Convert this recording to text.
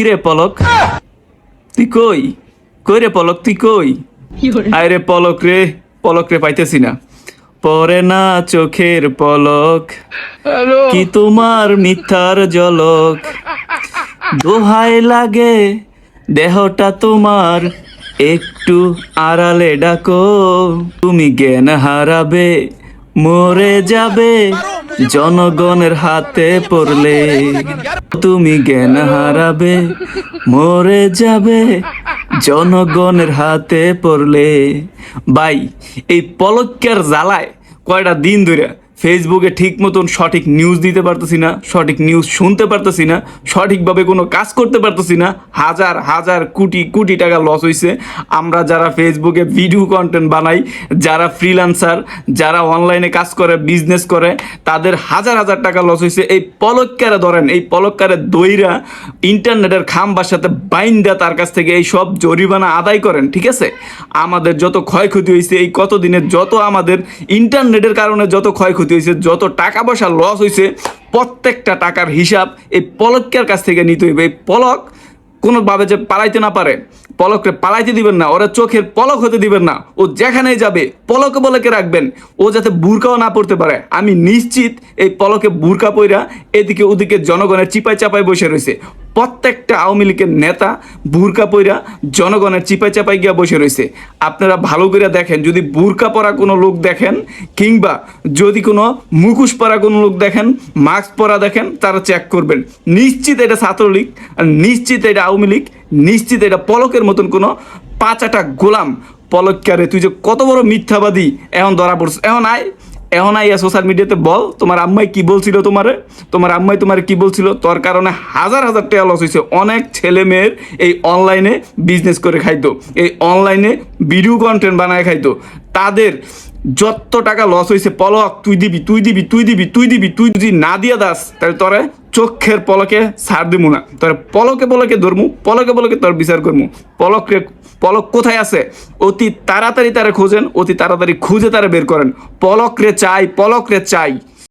কিরে পলক? তুই কই? কই রে পলক তুই কই? আয় রে পলক রে পলক রে পাইতেছি না। পরে না চোখের পলক কি তোমার মিথ্যার জলক? দোহাই লাগে দেহটা তোমার একটু আড়ালে ডাকো। তুমি জ্ঞান হারাবে মরে যাবে। জনগণের হাতে পড়লে তুমি জ্ঞান হারাবে, মরে যাবে। জনগণের হাতে পড়লে। বাই এই পলকের জ্বালায় কয়টা দিন ধরে ফেসবুকে ঠিক মতন সঠিক নিউজ দিতে পারতেছি না, সঠিক নিউজ শুনতে পারতেছি না, সঠিকভাবে কোনো কাজ করতে পারতেছি না, হাজার হাজার কোটি কোটি টাকা লস হয়েছে আমরা যারা ফেসবুকে ভিডিও কন্টেন্ট বানাই, যারা ফ্রিল্যান্সার যারা অনলাইনে কাজ করে বিজনেস করে, তাদের হাজার হাজার টাকা লস হয়েছে এই পলককারে ধরেন, এই পলককারে দইরা ইন্টারনেটের খাম্বার সাথে বাইন দেয়া তার কাছ থেকে এই সব জরিমানা আদায় করেন, ঠিক আছে? আমাদের যত ক্ষয়ক্ষতি হয়েছে এই কতদিনের যত আমাদের ইন্টারনেটের কারণে যত ক্ষয়ক্ষতি হয়েছে, যত টাকা পয়সা লস হয়েছে, প্রত্যেকটা টাকার হিসাব এই পলকের কাছ থেকে নিতে হইবে। এই পলক কোনোভাবে যে পালাইতে না পারে পলককে পালাইতে দিবেন না, ওরা চোখের পলক হতে দিবেন না, ও যেখানেই যাবে, পলকে পলকে রাখবেন, ও যাতে বুরকাও না পড়তে পারে। আমি নিশ্চিত এই পলকে বুরকা পইরা এদিকে ওদিকে জনগণের চিপাই চাপাই বসে রয়েছে। প্রত্যেকটা আওয়ামী লীগের নেতা বুরকা পইরা জনগণের চিপাই চাপাই গিয়া বসে রয়েছে আপনারা ভালো করে দেখেন, যদি বুরকা পরা কোনো লোক দেখেন, কিংবা যদি কোনো মুখোশ পরা কোনো লোক দেখেন, মাস্ক পরা দেখেন, তারা চেক করবেন। নিশ্চিত এটা ছাত্রলীগ, আর নিশ্চিত এটা আওয়ামী লীগ, নিশ্চিত এটা পলকের মতন কোনো পাঁচাটা গোলাম পলককারে তুই যে কত বড় মিথ্যাবাদী, এখন ধরা পড়ছ। এখন আয় এখন আইয়া সোশ্যাল মিডিয়াতে বল, তোমার আম্মাই কি বলছিল তোমারে? তোমার আম্মাই তোমার কি বলছিল? তোর কারণে হাজার হাজার টাকা লস হয়েছে অনেক ছেলে মেয়ের এই অনলাইনে বিজনেস করে খাইতো, এই অনলাইনে ভিডিও কন্টেন্ট বানায় খাইতো। তাদের যত টাকা লস হয়েছে পলক, তুই দিবি তুই দিবি তুই দিবি তুই দিবি, তুই যদি না দিয়া দাস, তাহলে তোরে চোখের পলকে সার দিমু না। তোর পলকে পলকে ধরমু, পলকে পলকে তোর বিচার করমু। পলক পলক কোথায় আছে? অতি তাড়াতাড়ি তারা খোঁজেন, অতি তাড়াতাড়ি খুঁজে তারা বের করেন। পলক রে চাই পলক রে চাই।